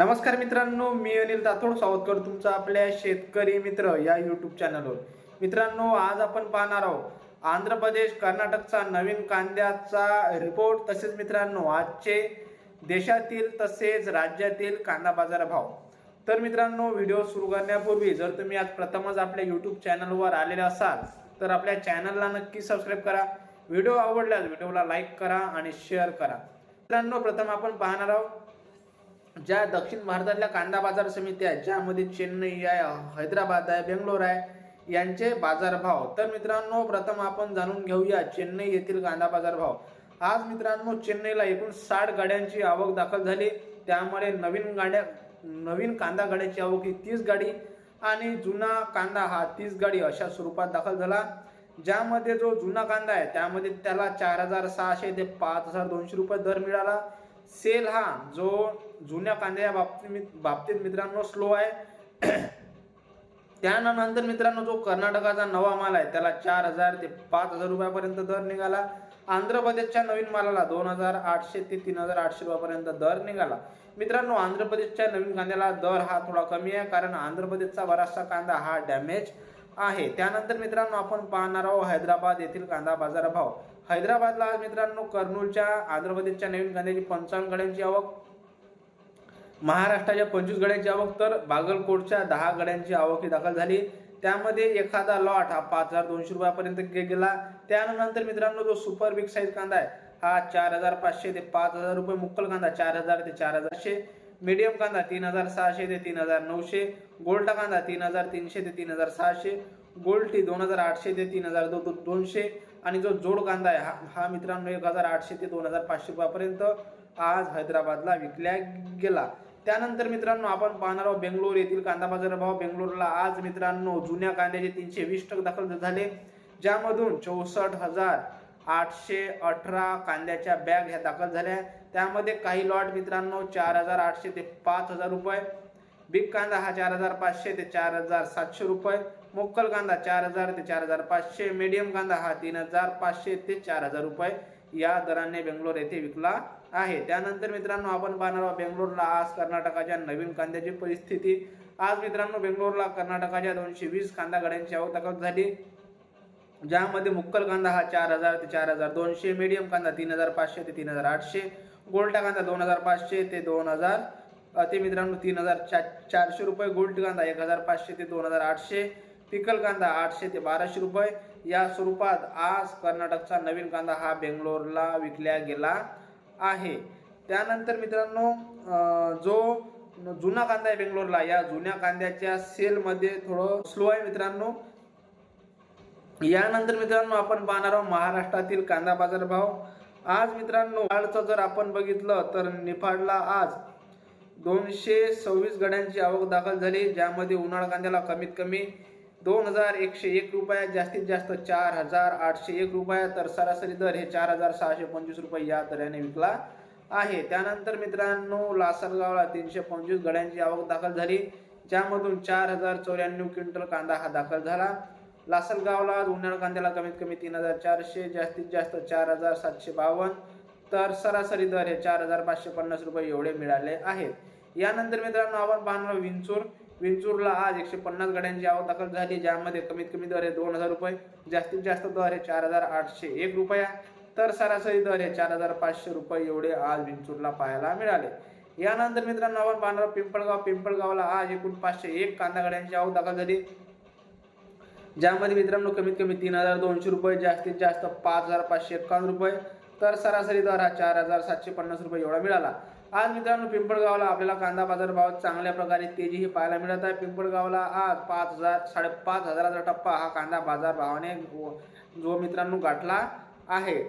नमस्कार मित्रांनो मी अनिल राठोड स्वागत करतो तुमचं आपल्या शेतकरी मित्र या यूट्यूब चॅनलवर मित्रांनो आज आपण पाहणार आहोत आंध्र प्रदेश कर्नाटकचा नवीन कांद्याचा रिपोर्ट तसेच मित्रांनो आजचे देशातील तसेच राज्यातील कांदा बाजार भाव तर मित्रांनो व्हिडिओ सुरू करण्यापूर्वी जर तुम्ही आज प्रथमच आपल्या यूट्यूब चॅनलवर आलेले असाल तर आपल्या चॅनलला नक्की सबस्क्राईब करा. व्हिडिओ आवडल्यास व्हिडिओला लाईक करा आणि शेअर करा. मित्रांनो प्रथम आपण पाहणार आहोत ज्या दक्षिण भारतातल्या कांदा बाजार समिती आहेत ज्यामध्ये चेन्नई आहे हैदराबाद आहे बेंगलोर आहे यांचे बाजारभाव. तर मित्रांनो प्रथम आपण जाणून घेऊया चेन्नई येथील कांदा बाजारभाव. आज मित्रांनो चेन्नईला एकूण साठ गाड्यांची आवक दाखल झाली. त्यामुळे नवीन गाड्या नवीन कांदा गाड्याची आवक ही तीस गाडी आणि जुना कांदा हा तीस गाडी अशा स्वरूपात दाखल झाला. ज्यामध्ये जो जुना कांदा आहे त्यामध्ये त्याला चार हजार सहाशे ते पाच हजार दोनशे रुपये दर मिळाला. सेल हा जो जुन्या कांद्या बाबतीत बाबतीत मित्रांनो स्लो आहे. त्यानंतर मित्रांनो जो कर्नाटकाचा नवा माल आहे त्याला चार हजार ते पाच हजार रुपयापर्यंत दर निघाला. आंध्र प्रदेशच्या नवीन मालाला दोन हजार आठशे ते तीन हजार आठशे रुपयापर्यंत दर निघाला. मित्रांनो आंध्र प्रदेशच्या नवीन कांद्याला दर हा थोडा कमी आहे कारण आंध्र प्रदेशचा बराचसा कांदा हा डॅमेज आहे. त्यानंतर मित्रांनो आपण पाहणार आहोत हैदराबाद येथील कांदा बाजार भाव हैदराबादला आज मित्रांनो कर्नूलच्या आंध्र प्रदेशच्या नवीन कांद्याची पंचावन्न गड्यांची आवक. महाराष्ट्राच्या पंचवीस गड्यांची आवक तर बागलकोटच्या दहा गड्यांची आवक ही दाखल झाली. त्यामध्ये एखादा लॉट हा पाच हजार दोनशे रुपयापर्यंत गेला. त्यानंतर मित्रांनो जो सुपर बिग साईज कांदा आहे हा चार हजार पाचशे ते पाच हजार रुपये मुक्कल कांदा चार हजार ते चार हजारशे. मीडियम कांदा तीन हजार सहाशे ते तीन हजार नऊशे. गोल्टा कांदा तीन हजार तीनशे ते तीन हजार सहाशे. गोल्टी दोन हजार आठशे ते तीन हजार दो- दोनशे. आणि जो जोड कांदा आहे हा हा मित्रांनो एक हजार आठशे ते दोन हजार पाचशे रुपयापर्यंत आज हैदराबादला विकल्या गेला. त्यानंतर मित्रांनो आपण पाहणार आहोत बेंगलोर येथील कांदा बाजार भाव. बेंगलोरला आज मित्रांनो जुन्या कांद्याचे तीनशे वीस टक्के दाखल झाले. ज्यामधून चौसष्ट हजार आठशे अठरा कांद्याच्या बॅग ह्या दाखल झाल्या. त्यामध्ये काही लॉट मित्रांनो चार हजार आठशे ते पाच हजार रुपये. बिग कांदा हा चार हजार पाचशे ते चार हजार सातशे रुपये. मोक्कल कांदा चार हजार ते चार हजार पाचशे. मीडियम कांदा हा तीन हजार पाचशे ते चार हजार रुपये. या दराने बेंगलोर येथे विकला आहे. त्यानंतर मित्रांनो आपण पाहणार आहोत बेंगलोरला आज कर्नाटकाच्या नवीन कांद्याची परिस्थिती. आज मित्रांनो बेंगलोरला कर्नाटकाच्या दोनशे वीस कांदा गाड्यांची आवक झाली ज्यामध्ये मुक्कल कांदा हा चार हजार ते चार हजार दोनशे मीडियम कांदा तीन हजार पाचशे ते तीन हजार आठशे गोल्टा कांदा दोन हजार पाचशे ते दोन हजार ते मित्रांनो तीन हजार चा चारशे रुपये गोल्ड कांदा एक हजार पाचशे ते दोन हजार आठशे. पिकल कांदा आठशे ते बाराशे रुपये. या स्वरूपात आज कर्नाटकचा नवीन कांदा हा बेंगलोरला विकल्या गेला आहे. त्यानंतर मित्रांनो जो जुना कांदा आहे बेंगलोरला या जुन्या कांद्याच्या सेलमध्ये थोडं स्लो आहे मित्रांनो. यानंतर मित्रांनो आपण पाहणार आहोत महाराष्ट्रातील कांदा बाजार भाव आज मित्रांनो निफाडचं जर आपण बघितलं तर निफाडला आज दोनशे सव्वीस गाड्यांची आवक दाखल झाली ज्यामध्ये उन्हाळा कांद्याला कमीत कमी दोन हजार एकशे एक रुपये जास्तीत जास्त चार हजार आठशे एक रुपये तर सरासरी दर हे चार हजार सहाशे पंचवीस रुपये या दराने विकला आहे. त्यानंतर मित्रांनो लासलगावला तीनशे पंचवीस गड्यांची आवक दाखल झाली ज्यामधून चार हजार चौऱ्याण्णव क्विंटल कांदा हा दाखल झाला. लासलगावला उन्हाळ उन्हाळा कांद्याला कमीत कमी तीन हजार चारशे जास्तीत जास्त चार हजार सातशे बावन्न तर सरासरी दर हे चार हजार पाचशे पन्नास रुपये एवढे मिळाले आहेत. यानंतर मित्रांनो आपण पाहणार विंचूर. विंचूरला आज एकशे पन्नास गाड्यांची आवक दाखल झाली ज्यामध्ये कमीत कमी दर हे दोन हजार रुपये जास्तीत जास्त दर हे चार हजार आठशे एक रुपया. तर सरासरी दर हे चार हजार पाचशे रुपये एवढे आज विंचूरला पाहायला मिळाले. यानंतर मित्रांनो आपण पाहणार पिंपळगाव. पिंपळगावला आज एकूण पाचशे एक कांदा गाड्यांची आवक दाखल झाली. ज्यामध्ये मित्रांनो कमीत कमी तीन हजार दोनशे रुपये जास्तीत जास्त पाच हजार पाचशे एकावन्न रुपये. तर सरासरी दर हा चार हजार सातशे पन्नास रुपये एवढा मिळाला. आज मित्रांनो पिंपळगावला आपल्याला कांदा बाजार चांगल्या प्रकारे तेजीही पाहायला मिळत आहे. पिंपळगावला आज पाच हजार साडेपाच हजाराचा टप्पा हा कांदा बाजारभावाने जो मित्रांनो गाठला आहे.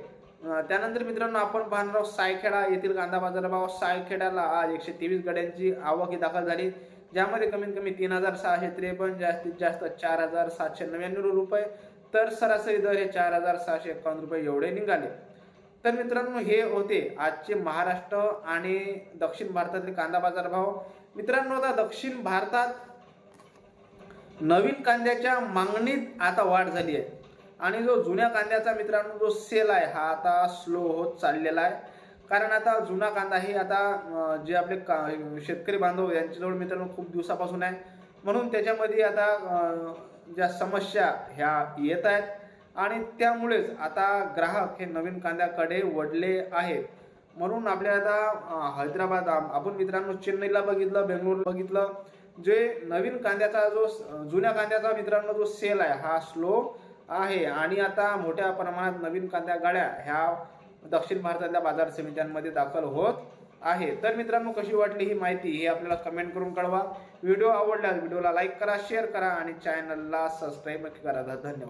त्यानंतर मित्रांनो आपण पाहणार आहोत सायखेडा येथील कांदा बाजार भाव. सायखेड्याला आज एकशे तेवीस गड्यांची आवक ही दाखल झाली. ज्यामध्ये कमीत कमी तीन हजार सहाशे त्रेपन्न जास्तीत जास्त चार हजार सातशे नव्याण्णव रुपये. तर सरासरी दर हे चार हजार सहाशे एकावन्न रुपये एवढे निघाले. तर मित्रांनो हे होते आजचे महाराष्ट्र आणि दक्षिण भारतातील कांदा बाजार भाव मित्रांनो आता दक्षिण भारतात नवीन कांद्याच्या मागणीत आता वाढ झाली आहे. आणि जो जुन्या कांद्याचा मित्रांनो जो सेल आहे हा आता स्लो होत चाललेला आहे. कारण आता जुना कांदा हे आता जे आपले का शेतकरी बांधव यांच्याजवळ मित्रांनो खूप दिवसापासून आहे. म्हणून त्याच्यामध्ये आता ज्या समस्या ह्या येत आहेत. आणि त्यामुळेच आता ग्राहक हे नवीन कांद्याकडे वडले आहेत. म्हणून आपल्या आता हैदराबाद आम- आपण मित्रांनो चेन्नईला बघितलं बेंगलोर बघितलं जे नवीन कांद्याचा जो स- जुन्या कांद्याचा मित्रांनो जो सेल आहे हा स्लो आहे. आणि आता मोठ्या प्रमाणात नवीन कांद्या गाड्या ह्या दक्षिण भारतातल्या बाजार समित्यांमध्ये दाखल होत आहे. तर मित्रांनो कशी वाटली ही माहिती ही आपल्याला कमेंट करून कळवा. व्हिडिओ आवडल्यास व्हिडिओला लाईक करा शेअर करा आणि चॅनलला सबस्क्राईब करा. धन्यवाद.